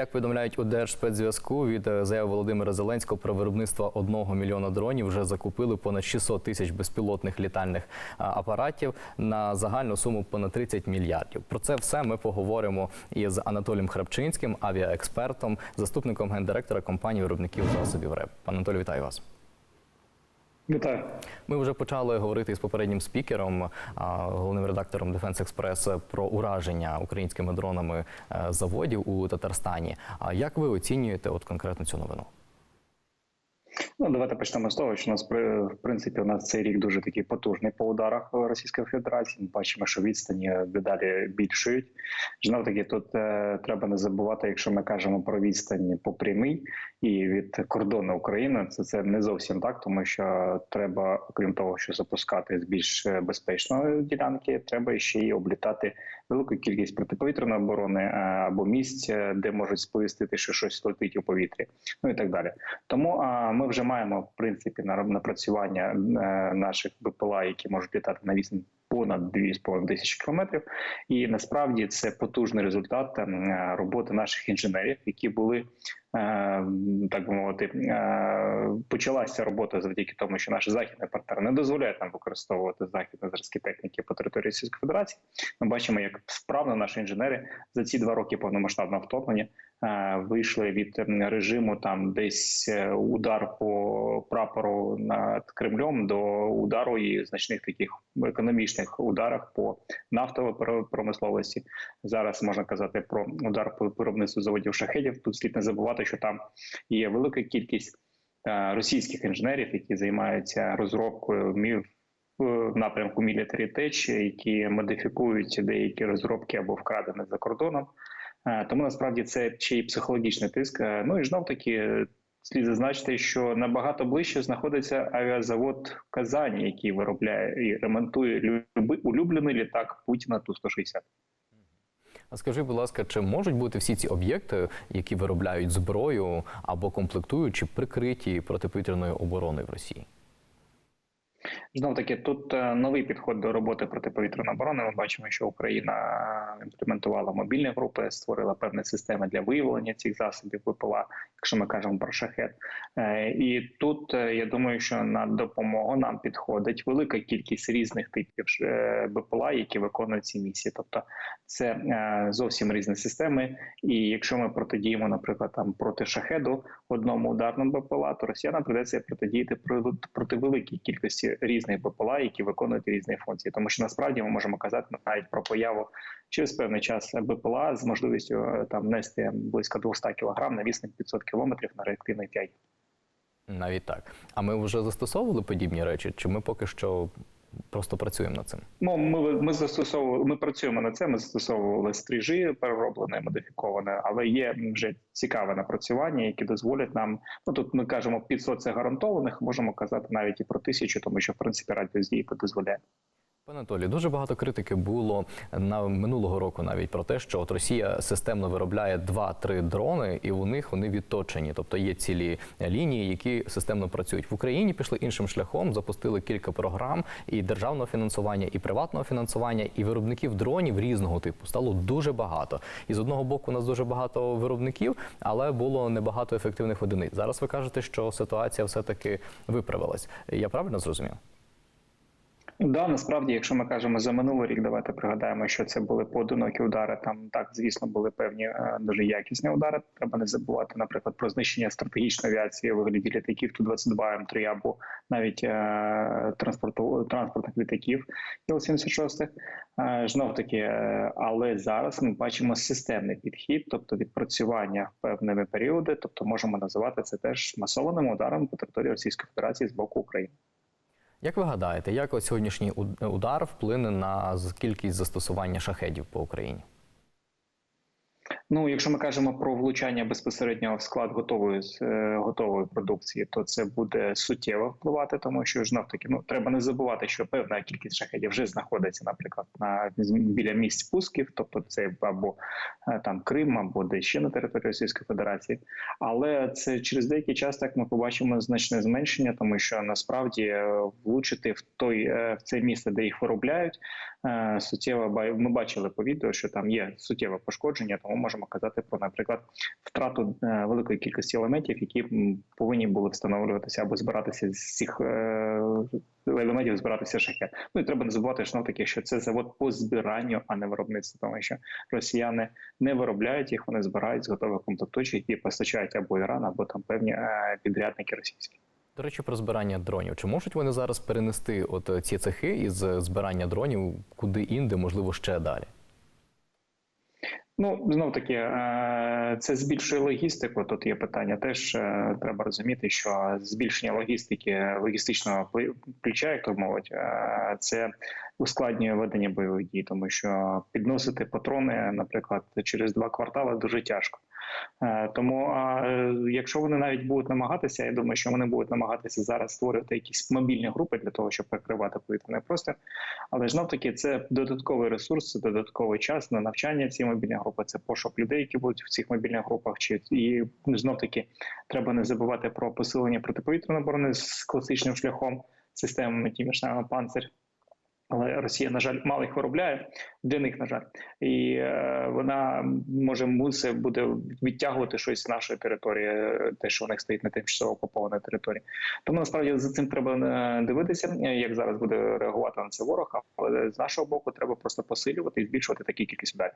Як повідомляють у Держспецзв'язку від заяв Володимира Зеленського про виробництво одного мільйона дронів вже закупили понад 600 тисяч безпілотних літальних апаратів на загальну суму понад 30 мільярдів. Про це все ми поговоримо із Анатолієм Храпчинським, авіаекспертом, заступником гендиректора компанії виробників засобів РЕП. Пане Анатолій, вітаю вас. Вітаю. Ми вже почали говорити з попереднім спікером, головним редактором Defense Express про ураження українськими дронами е, заводів у Татарстані. А як ви оцінюєте от конкретно цю новину? Ну давайте почнемо з того, що у нас в принципі у нас цей рік дуже такий потужний по ударах Російської Федерації. Ми бачимо, що відстані дедалі більшують. Знов таки тут е, треба не забувати, якщо ми кажемо про відстань по прямій і від кордону України, це це не зовсім так, тому що треба, окрім того, що запускати з більш е, безпечної ділянки, треба ще й облітати велику кількість протиповітряної оборони е, або місць, е, де можуть сповістити, що щось летить у повітрі, ну і так далі. Тому а, ми вже маємо в принципі на напрацювання е, наших БПЛА, які можуть літати на вісім. понад 2,5 тисячі кілометрів. І насправді це потужний результат е, роботи наших інженерів, які були так би мовити, е, почалася робота завдяки тому, що наші західні партнери не дозволяють нам використовувати західні зразки техніки по території Російської Федерації. Ми бачимо, як справно наші інженери за ці два роки повномасштабного вторгнення е, вийшли від режиму там десь е, удар по прапору над Кремлем до удару і значних таких економічних ударах по нафтовій пр- промисловості. Зараз можна казати про удар по виробництву заводів шахедів. Тут слід не забувати, що там є велика кількість е, російських інженерів, які займаються розробкою мів в напрямку Military Tech, які модифікують деякі розробки або вкрадені за кордоном. Е, Тому насправді це ще й психологічний тиск. Е, Ну і знов таки е, слід зазначити, що набагато ближче знаходиться авіазавод в Казані, який виробляє і ремонтує улюблений літак Путіна Ту 160 А скажи, будь ласка, чи можуть бути всі ці об'єкти, які виробляють зброю або комплектують, прикриті протиповітряною обороною в Росії? Знов таки тут е, новий підход до роботи протиповітряної оборони. Ми бачимо, що Україна е, імплементувала мобільні групи, створила певні системи для виявлення цих засобів ВПЛА, якщо ми кажемо про шахет. Е, І тут я думаю, що на допомогу нам підходить велика кількість різних типів БПЛА, які виконують ці місії. Тобто це зовсім різні системи. І якщо ми протидіємо, наприклад, там проти шахеду одному ударному БПЛА, то росіянам придеться протидіяти проти, проти великій кількості різних БПЛА, які виконують різні функції. Тому що насправді ми можемо казати навіть про появу через певний час БПЛА з можливістю е, там нести близько 200 кг на вісник 500 км на реактивний 5. Навіть так. А ми вже застосовували подібні речі, чи ми поки що просто працюємо над цим? Ну, ми, ми застосовували, ми працюємо над це. Ми застосовували стрижі перероблене, модифіковане, але є вже цікаве напрацювання, які дозволять нам. Ну тут ми кажемо 500 це гарантованих. Можемо казати навіть і про тисячу, тому що в принципі радіус дії дозволяє. Анатолій, дуже багато критики було на минулого року навіть про те, що от Росія системно виробляє 2-3 дрони, і у них вони відточені. Тобто є цілі лінії, які системно працюють в Україні. Пішли іншим шляхом, запустили кілька програм і державного фінансування, і приватного фінансування, і виробників дронів різного типу стало дуже багато. І з одного боку, у нас дуже багато виробників, але було небагато ефективних одиниць. Зараз ви кажете, що ситуація все таки виправилась. Я правильно зрозумів? Да, насправді, якщо ми кажемо за минулий рік, давайте пригадаємо, що це були поодинокі удари. Там так, звісно, були певні е, дуже якісні удари. Треба не забувати, наприклад, про знищення стратегічної авіації вигляді літаків ту 22 м 3 або навіть е, транспорту транспортних літаків Іл-76. Е, знов таки, е, але зараз ми бачимо системний підхід, тобто відпрацювання певними періоди, тобто можемо називати це теж масованим ударом по території Російської Федерації з боку України. Як ви гадаєте, як сьогоднішній уд- удар вплине на кількість застосування шахедів по Україні? Ну, якщо ми кажемо про влучання безпосередньо в склад готової е, готової продукції, то це буде суттєво впливати, тому що знов таки ну треба не забувати, що певна кількість шахедів вже знаходиться, наприклад, на біля місць пусків, тобто це або е, там Крим, або де ще на території Російської Федерації. Але це через деякий час так ми побачимо значне зменшення, тому що насправді е, влучити в той в це місце, де їх виробляють, суттєво ба- ми бачили по відео, що там є суттєве пошкодження, тому можемо казати про, наприклад, втрату е, великої кількості елементів, які повинні були встановлюватися або збиратися з цих е, елементів, збиратися шахет. Ну і треба не забувати, що таки, що це завод по збиранню, а не виробництво, тому що росіяни не виробляють їх, вони збирають з готових комплектуючих, які постачають або Іран, або там певні е, підрядники російські. До речі, про збирання дронів. Чи можуть вони зараз перенести от е, ці цехи із збирання дронів куди інде, можливо, ще далі? Ну знов таки, е, це збільшує логістику. Тут є питання. Теж е, треба розуміти, що збільшення логістики, логістичного плеча, як то мовить, е, це ускладнює ведення бойових дій, тому що підносити патрони, наприклад, через два квартали дуже тяжко. Е, Тому, е, якщо вони навіть будуть намагатися, я думаю, що вони будуть намагатися зараз створювати якісь мобільні групи для того, щоб прикривати повітряний простір. Але ж таки, це додатковий ресурс, це додатковий час на навчання цієї мобільної групи, це пошук людей, які будуть в цих мобільних групах. Чи і знов таки треба не забувати про посилення протиповітряної оборони з класичним шляхом системами тими ж самими панцир. Але Росія, на жаль, мало їх виробляє для них, на жаль, і е, вона може мусить буде відтягувати щось з нашої території, е, те, що у них стоїть на тимчасово окупованій території. Тому насправді за цим треба е, дивитися, е, як зараз буде реагувати на це ворог. Але з нашого боку треба просто посилювати і збільшувати такі кількість ударів.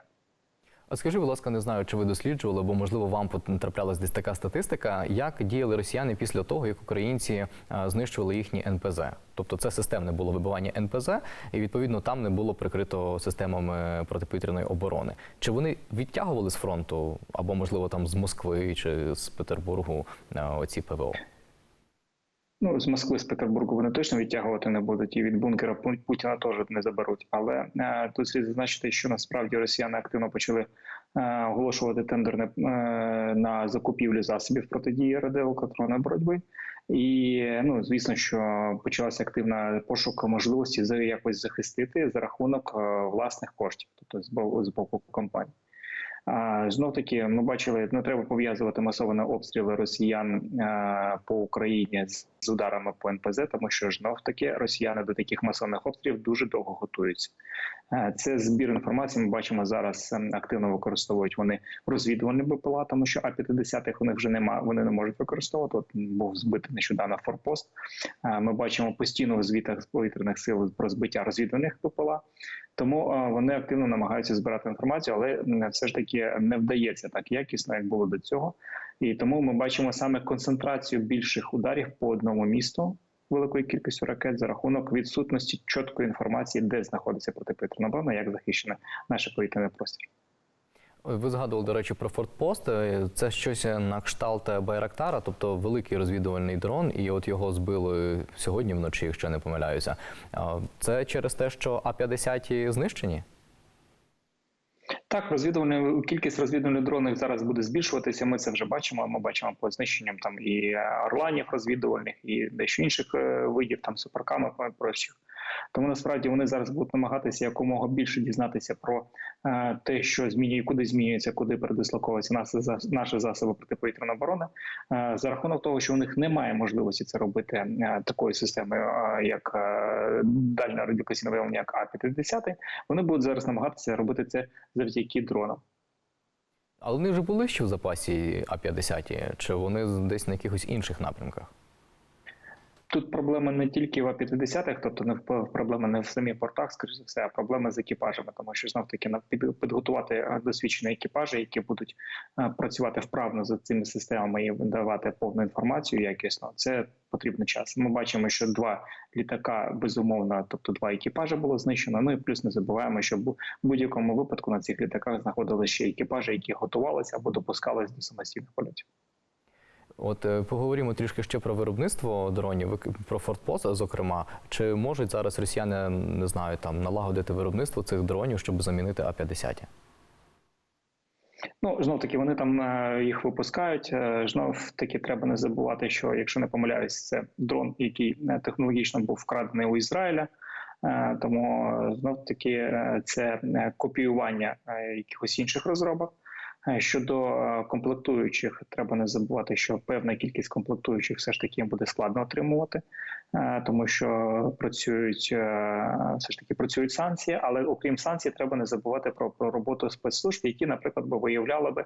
А скажи, будь ласка, не знаю, чи ви досліджували, бо можливо вам потраплялась десь така статистика, як діяли росіяни після того, як українці знищували їхні НПЗ. Тобто це системне було вибивання НПЗ, і відповідно там не було прикрито системами протиповітряної оборони. Чи вони відтягували з фронту, або можливо там з Москви чи з Петербургу а, оці ПВО? Ну, з Москви, з Петербургу вони точно відтягувати не будуть, і від бункера Пу- Путіна теж не заберуть. Але е, тут слід зазначити, що насправді росіяни активно почали е, оголошувати тендерне е, на закупівлю засобів протидії радіоелектронної боротьби. І ну звісно, що почалася активна пошук можливості якось захистити за рахунок е, власних коштів, тобто з боку компаній. А знов таки ми бачили, не треба пов'язувати масовані обстріли росіян по Україні з, ударами по НПЗ, тому що знов таки росіяни до таких масованих обстрілів дуже довго готуються. Це збір інформації. Ми бачимо зараз ем, активно використовують вони розвідувальні БПЛА, тому що А-50 у них вже немає, вони не можуть використовувати. От був збитий нещодавно форпост. Ми бачимо постійно в звітах з повітряних сил про збиття розвідувальних БПЛА. Тому вони активно намагаються збирати інформацію, але все ж таки не вдається так якісно, як було до цього. І тому ми бачимо саме концентрацію більших ударів по одному місту великою кількістю ракет за рахунок відсутності чіткої інформації, де знаходиться протиповітряна оборона, як захищена наше повітряне простір. Ви згадували, до речі, про фортпост. Е, Це щось на кшталт Байрактара, тобто великий розвідувальний дрон, і от його збили сьогодні вночі, якщо не помиляюся. Це через те, що А-50 знищені? Так, розвідувальні кількість розвідувальних дронів зараз буде збільшуватися. Ми це вже бачимо. Ми бачимо по знищенням там і е, орланів розвідувальних, і дещо інших е, видів там суперкамер прочих. Тому насправді вони зараз будуть намагатися якомога більше дізнатися про е, те, що змінює, куди змінюється, куди передислоковуються наші наші засоби протиповітряної оборони, е, за рахунок того, що у них немає можливості це робити е, такою системою, е, як е, дальне радіокасійне виявлення, як А-50, вони будуть зараз намагатися робити це завдяки дронам. Але вони вже були ще в запасі А-50, чи вони десь на якихось інших напрямках? Тут проблема не тільки в А-50, тобто не проблема не в самих портах, скоріш за все, а проблема з екіпажами, тому що знов таки на- підготувати е, досвідчені екіпажі, які будуть е, працювати вправно за цими системами і давати повну інформацію якісно. Це потрібно час. Ми бачимо, що два літака безумовно, тобто два екіпажі було знищено. Ну і плюс не забуваємо, що в будь-якому випадку на цих літаках знаходилися ще екіпажі, які готувалися або допускались до самостійних польотів. От е, поговоримо трішки ще про виробництво дронів, про фортпост, зокрема. Чи можуть зараз росіяни не знаю там налагодити виробництво цих дронів, щоб замінити А-50? Ну знов таки вони там е, їх випускають. Е, Знов таки треба не забувати, що якщо не помиляюсь, це дрон, який технологічно був вкрадений у Ізраїля. Тому знов таки це копіювання якихось інших розробок. Е, Щодо е, комплектуючих, треба не забувати, що певна кількість комплектуючих все ж таки буде складно отримувати, е, тому що працюють все ж таки працюють санкції, але окрім санкцій, треба не забувати про, про роботу спецслужб, які, наприклад, би виявляли би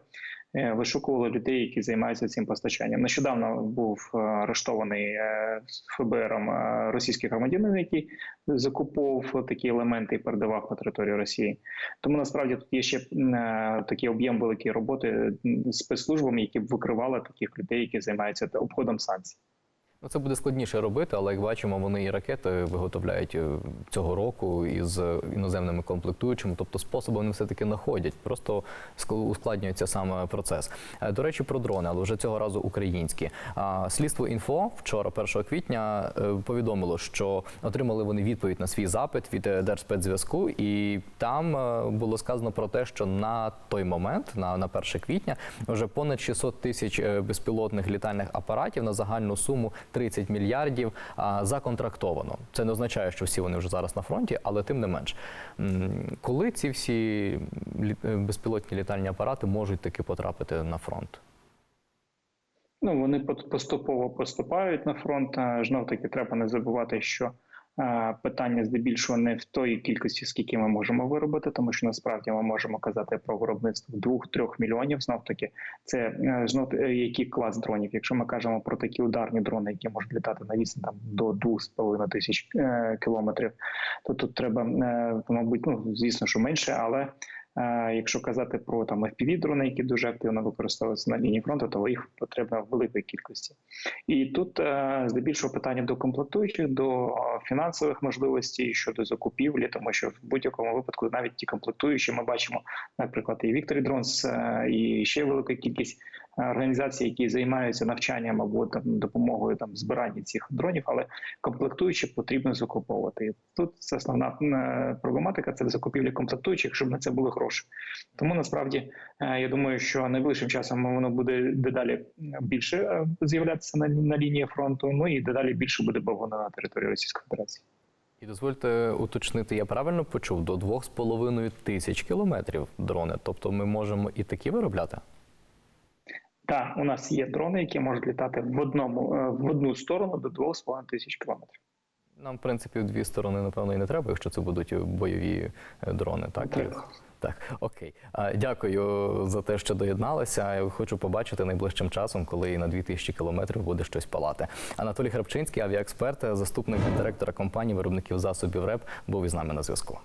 вишукували людей, які займаються цим постачанням. Нещодавно був арештований е, російський громадянин, який закуповував такі елементи і передавав на територію Росії. Тому насправді тут є ще такий об'єм роботи спецслужбами, які б викривали таких людей, які займаються обходом санкцій. Ну, це буде складніше робити, але як бачимо, вони і ракети виготовляють е, цього року із іноземними комплектуючими, тобто способи вони все-таки знаходять, просто ск- ускладнюється саме процес. Е, До речі, про дрони, але вже цього разу українські. Слідство інфо вчора, 1 квітня, е, повідомило, що отримали вони відповідь на свій запит від е, Держспецзв'язку, і там е, було сказано про те, що на той момент, на, на 1 квітня, вже понад 600 тисяч е, безпілотних літальних апаратів на загальну суму 30 мільярдів законтрактовано. Це не означає, що всі вони вже зараз на фронті, але тим не менш. Коли ці всі е, безпілотні літальні апарати можуть таки потрапити на фронт? Ну вони поступово поступають на фронт. Знов таки треба не забувати, що питання здебільшого не в тої кількості, скільки ми можемо виробити, тому що насправді ми можемо казати про виробництво 2-3 мільйонів. Знов таки, це е, знов е, який клас дронів. Якщо ми кажемо про такі ударні дрони, які можуть літати на вісні там до 2,5 тисяч е, кілометрів, то тут треба, мабуть, ну звісно, що менше, але Якщо казати про там fpv дрони, які дуже активно використовуються на лінії фронту, то їх потрібно в великій кількості. І тут е, здебільшого питання до комплектуючих, до е, фінансових можливостей щодо закупівлі, тому що в будь-якому випадку навіть ті комплектуючі ми бачимо, наприклад, і Вікторі Drones, е, і ще велика кількість організацій, які займаються навчанням або там допомогою там збирання цих дронів, але комплектуючі потрібно закуповувати. І Тут це основна е, проблематика це закупівля комплектуючих, щоб на це були гроші. Тому насправді е, я думаю, що найближчим часом воно буде дедалі більше е, з'являтися на, на лінії фронту. Ну і дедалі більше буде бавовна на території Російської Федерації. І дозвольте уточнити, я правильно почув до 2,5 тисяч кілометрів дрони. Тобто ми можемо і такі виробляти? Так, у нас є дрони, які можуть літати в одному е, в одну сторону до 2,5 тисяч кілометрів. Нам, в принципі, в дві сторони, напевно, і не треба, якщо це будуть бойові е, дрони. Так, Так. так. окей. А, Дякую за те, що доєдналися. Я хочу побачити найближчим часом, коли на 2000 кілометрів буде щось палати. Анатолій Храпчинський, авіаексперт, заступник директора компанії виробників засобів РЕП, був із нами на зв'язку.